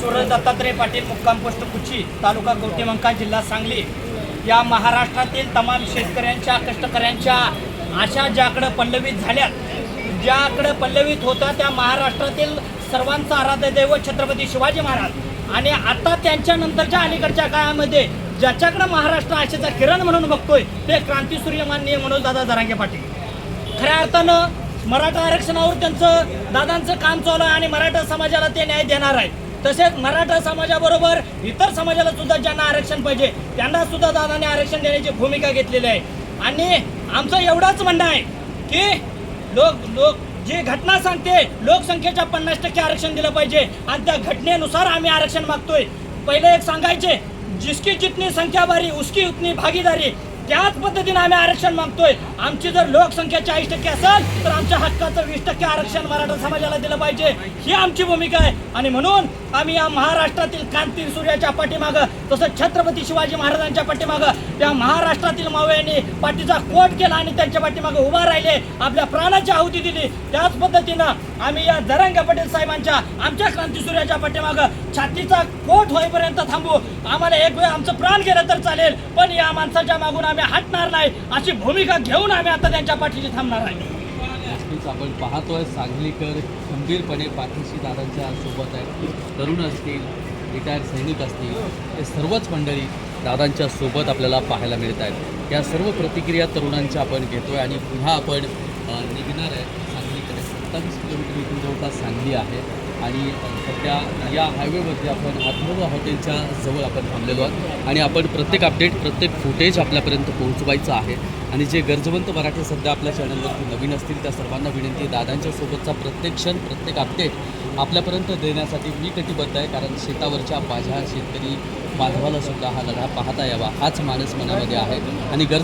सुरज दत्तात्रय पाटील मुक्काम पोस्ट कुची तालुका कवठेमंका जिल्हा सांगली. या महाराष्ट्रातील तमाम शेतकऱ्यांच्या कष्टकऱ्यांच्या आशा ज्याकडं पल्लवित झाल्यात ज्याकडं पल्लवित होता त्या महाराष्ट्रातील सर्वांचा आराध्य दैव छत्रपती शिवाजी महाराज. आणि आता त्यांच्या नंतरच्या अलीकडच्या काळामध्ये ज्याच्याकडे महाराष्ट्र आशेचा किरण म्हणून बघतोय ते क्रांतीसूर्य माननीय मनोज दादा जरांगे पाटील. खऱ्या अर्थानं मराठा आरक्षणावर त्यांचं दादांचं काम चालू आहे आणि मराठा समाजाला ते न्याय देणार आहे तसेच मराठा समाजाबरोबर इतर समाजाला सुद्धा ज्यांना आरक्षण पाहिजे त्यांना सुद्धा दादाने आरक्षण देण्याची भूमिका घेतलेली आहे. आणि आमचं एवढंच म्हणणं आहे की लोक लोक जी घटना सांगते लोकसंख्येच्या पन्नास टक्के आरक्षण दिलं पाहिजे. आणि त्या घटनेनुसार आम्ही आरक्षण मागतोय. पहिले एक सांगायचे जिसकी जितनी संख्या भारी उसकी उतनी भागीदारी त्याच पद्धतीने आम्ही आरक्षण मागतोय. आमची जर लोकसंख्या चाळीस टक्के असेल तर आमच्या हक्काचं वीस टक्के आरक्षण मराठा समाजाला दिलं पाहिजे. ही आमची भूमिका आहे. आणि म्हणून आम्ही या महाराष्ट्रातील क्रांती सूर्याच्या पाठीमागं तसंच छत्रपती शिवाजी महाराजांच्या पाठीमागं त्या महाराष्ट्रातील मावळ्यांनी पाठीचा कोट केला आणि त्यांच्या पाठीमागं उभा राहिले आपल्या प्राणाची आहुती दिली. त्याच पद्धतीनं आम्ही या दरंग पटेल साहेबांच्या आमच्या क्रांती सूर्याच्या पाठीमागं छातीचा कोट होईपर्यंत थांबू. आम्हाला एक वेळ आमचं प्राण गेलं तर चालेल पण या माणसाच्या मागून आम्ही हटणार नाही अशी भूमिका घेऊन आम्ही आता त्यांच्या पाठीशी थांबणार आहे. नक्कीच आपण पाहतोय सांगलीकर खंबीरपणे पाठीशी दादांच्या सोबत आहेत. तरुण असतील रिटायर्ड सैनिक असतील हे सर्वच मंडळी दादांच्या सोबत आपल्याला पाहायला मिळत आहेत. या सर्व प्रतिक्रिया तरुणांच्या आपण घेतोय आणि पुन्हा आपण निघणार आहे. सांगलीकडे सत्तावीस किलोमीटर इथून जवळपास सांगली आहे. आणि सध्या या हायवेवरती आपण अथर्व हॉटेलच्या जवळ आपण थांबलेलो आहोत. आणि आपण प्रत्येक अपडेट प्रत्येक फुटेज आपल्यापर्यंत पोहोचवायचं आहे. आणि जे गरजवंत मराठी सध्या आपल्या चॅनलवरती नवीन असतील त्या सर्वांना विनंती आहे दादांच्या सोबतचा प्रत्येक क्षण प्रत्येक अपडेट आपल्यापर्यंत देण्यासाठी मी कटिबद्ध आहे. कारण शेतावरच्या माझ्या शेतकरी बांधवाला सुद्धा हा लढा पाहता यावा हाच माणूस मनामध्ये आहे. आणि गरज